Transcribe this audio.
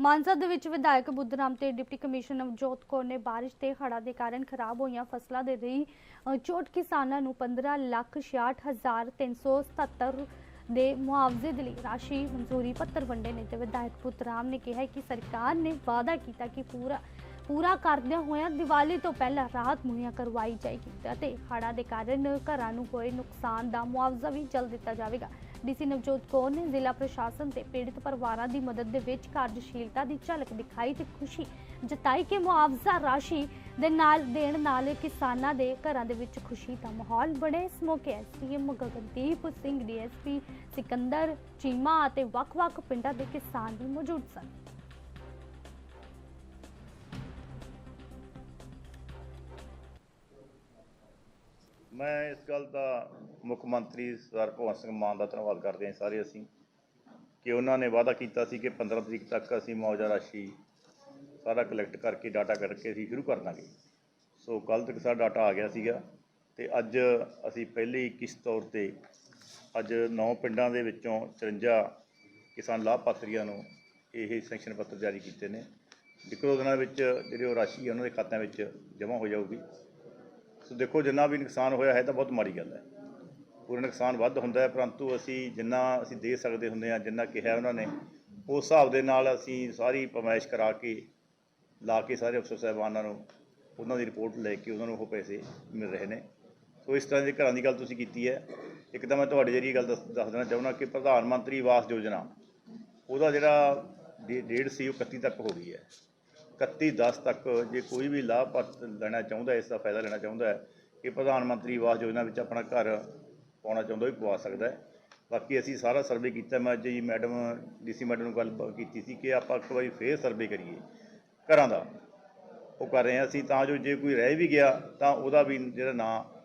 ਮਾਨਸਾ ਦੇ ਵਿੱਚ ਵਿਧਾਇਕ ਬੁੱਧਰਾਮ ਤੇ ਡਿਪਟੀ ਕਮਿਸ਼ਨਰ ਨਵਜੋਤ ਕੌਰ ਨੇ ਬਾਰਿਸ਼ ਤੇ ਹੜ੍ਹਾਂ ਦੇ ਕਾਰਨ ਖਰਾਬ ਹੋਈਆਂ ਫਸਲਾਂ ਦੇ ਲਈ ਅ, ਚੋਟ ਕਿਸਾਨਾਂ ਨੂੰ 15 ਲੱਖ 66377 ਦੇ ਮੁਆਵਜ਼ੇ ਦੇ ਲਈ ਰਾਸ਼ੀ ਮਨਜ਼ੂਰੀ ਪੱਤਰ ਵੰਡੇ ਨੇ ਤੇ ਵਿਧਾਇਕ ਬੁੱਧਰਾਮ ਨੇ ਕਿਹਾ ਕਿ ਸਰਕਾਰ ਨੇ ਵਾਅਦਾ ਕੀਤਾ ਕਿ ਪੂਰਾ ਪੂਰਾ ਕਰਦਿਆਂ ਹੋਇਆਂ ਦੀਵਾਲੀ ਤੋਂ ਪਹਿਲਾਂ ਰਾਹਤ ਮੁਹੱਈਆ ਕਰਵਾਈ ਜਾਏਗੀ ਅਤੇ ਹੜ੍ਹਾਂ ਦੇ ਕਾਰਨ ਘਰਾਂ ਨੂੰ ਹੋਏ ਨੁਕਸਾਨ ਦਾ ਮੁਆਵਜ਼ਾ ਵੀ ਜਲਦ ਦਿੱਤਾ ਜਾਵੇਗਾ। ਡੀਸੀ ਨਵਜੋਤ ਕੌਰ ਨੇ ਜ਼ਿਲ੍ਹਾ ਪ੍ਰਸ਼ਾਸਨ ਤੇ ਪੀੜਤ ਪਰਿਵਾਰਾਂ ਦੀ ਮਦਦ ਦੇ ਵਿੱਚ ਕਾਰਜਸ਼ੀਲਤਾ ਦੀ ਝਲਕ ਦਿਖਾਈ ਤੇ ਖੁਸ਼ੀ ਜਤਾਈ ਕਿ ਮੁਆਵਜ਼ਾ ਰਾਸ਼ੀ ਦੇ ਨਾਲ ਦੇਣ ਨਾਲ ਕਿਸਾਨਾਂ ਦੇ ਘਰਾਂ ਦੇ ਵਿੱਚ ਖੁਸ਼ੀ ਦਾ ਮਾਹੌਲ ਬਣੇ। ਇਸ ਮੌਕੇ ਐਸਡੀਐਮ ਗਗਨਦੀਪ ਸਿੰਘ ਡੀਐਸਪੀ ਸਿਕੰਦਰ, ਚੀਮਾ ਅਤੇ ਵੱਖ-ਵੱਖ ਪਿੰਡਾਂ ਦੇ ਕਿਸਾਨ ਵੀ ਮੌਜੂਦ ਸਨ। ਮੈਂ ਇਸ ਗੱਲ ਦਾ ਮੁੱਖ ਮੰਤਰੀ ਸਰਦਾਰ ਭਗਵੰਤ ਸਿੰਘ ਮਾਨ ਦਾ ਧੰਨਵਾਦ ਕਰਦੇ ਹਾਂ ਸਾਰੇ ਅਸੀਂ, ਕਿ ਉਹਨਾਂ ਨੇ ਵਾਅਦਾ ਕੀਤਾ ਸੀ ਕਿ 15 ਤਰੀਕ ਤੱਕ ਅਸੀਂ ਮੁਆਵਜ਼ਾ ਰਾਸ਼ੀ ਸਾਰਾ ਕਲੈਕਟ ਕਰਕੇ ਡਾਟਾ ਕਰਕੇ ਅਸੀਂ ਸ਼ੁਰੂ ਕਰ ਦਾਂਗੇ। ਸੋ ਕੱਲ੍ਹ ਤੱਕ ਸਾਡਾ ਡਾਟਾ ਆ ਗਿਆ ਸੀਗਾ ਤੇ ਅੱਜ ਅਸੀਂ ਪਹਿਲੀ ਕਿਸ਼ਤ ਤੌਰ ਤੇ ਅੱਜ 9 ਪਿੰਡਾਂ ਦੇ ਵਿੱਚੋਂ 54 ਕਿਸਾਨ ਲਾਭਪਾਤਰੀਆਂ ਨੂੰ ਇਹ ਸੈਂਕਸ਼ਨ ਪੱਤਰ ਜਾਰੀ ਕੀਤੇ ਨੇ। ਵਿਕਰੋ ਦਿਨਾਂ ਵਿੱਚ ਜਿਹੜੀ ਉਹ ਰਾਸ਼ੀ ਉਹਨਾਂ ਦੇ ਖਾਤਿਆਂ ਵਿੱਚ ਜਮ੍ਹਾਂ ਹੋ ਜਾਊਗੀ। ਸੋ ਦੇਖੋ, ਜਿੰਨਾ ਵੀ ਨੁਕਸਾਨ ਹੋਇਆ ਹੈ ਤਾਂ ਬਹੁਤ ਮਾੜੀ ਗੱਲ ਹੈ। ਪੂਰਾ ਨੁਕਸਾਨ ਵੱਧ ਹੁੰਦਾ ਹੈ, ਪਰੰਤੂ ਅਸੀਂ ਜਿੰਨਾ ਅਸੀਂ ਦੇ ਸਕਦੇ ਹੁੰਦੇ ਹਾਂ, ਜਿੰਨਾ ਕਿਹਾ ਉਹਨਾਂ ਨੇ, ਉਸ ਹਿਸਾਬ ਦੇ ਨਾਲ ਅਸੀਂ ਸਾਰੀ ਪਮਾਇਸ਼ ਕਰਾ ਕੇ, ਲਾ ਕੇ ਸਾਰੇ ਅਫਸਰ ਸਾਹਿਬਾਨਾਂ ਨੂੰ ਉਹਨਾਂ ਦੀ ਰਿਪੋਰਟ ਲੈ ਕੇ ਉਹਨਾਂ ਨੂੰ ਉਹ ਪੈਸੇ ਮਿਲ ਰਹੇ ਨੇ। ਸੋ ਇਸ ਤਰ੍ਹਾਂ ਦੇ ਘਰਾਂ ਦੀ ਗੱਲ ਤੁਸੀਂ ਕੀਤੀ ਹੈ। ਇੱਕ ਤਾਂ ਮੈਂ ਤੁਹਾਡੇ ਜਰੀਏ ਗੱਲ ਦੱਸ ਦੱਸ ਦੇਣਾ ਚਾਹੁੰਦਾ ਕਿ ਪ੍ਰਧਾਨ ਮੰਤਰੀ ਆਵਾਸ ਯੋਜਨਾ, ਉਹਦਾ ਜਿਹੜਾ ਡੇ- ਡੇਟ ਸੀ ਉਹ 31 ਤੱਕ ਹੋ ਗਈ ਹੈ। 31 10 ਤੱਕ ਜੇ ਕੋਈ ਵੀ ਲਾਭਪਾਤਰ ਲੈਣਾ ਚਾਹੁੰਦਾ ਇਸ ਦਾ ਫਾਇਦਾ ਲੈਣਾ ਚਾਹੁੰਦਾ ਹੈ, ਕਿ ਪ੍ਰਧਾਨ ਮੰਤਰੀ ਆਵਾਸ ਯੋਜਨਾ ਵਿੱਚ ਆਪਣਾ ਘਰ ਪਾਉਣਾ ਚਾਹੁੰਦਾ ਉਹ ਵੀ ਪਵਾ ਸਕਦਾ ਹੈ। ਬਾਕੀ ਅਸੀਂ ਸਾਰਾ ਸਰਵੇ ਕੀਤਾ, ਮੈਂ ਅੱਜ ਜੀ ਮੈਡਮ ਡੀਸੀ ਮੈਡਮ ਨੂੰ ਗੱਲ ਕੀਤੀ ਸੀ ਕਿ ਆਪਾਂ ਇੱਕ ਵਾਰੀ ਫੇਰ ਸਰਵੇ ਕਰੀਏ ਘਰਾਂ ਦਾ। ਉਹ ਕਰ ਰਹੇ ਹਾਂ ਅਸੀਂ, ਤਾਂ ਜੋ ਜੇ ਕੋਈ ਰਹਿ ਵੀ ਗਿਆ, ਤਾਂ ਉਹਦਾ ਵੀ ਜਿਹੜਾ ਨਾਂ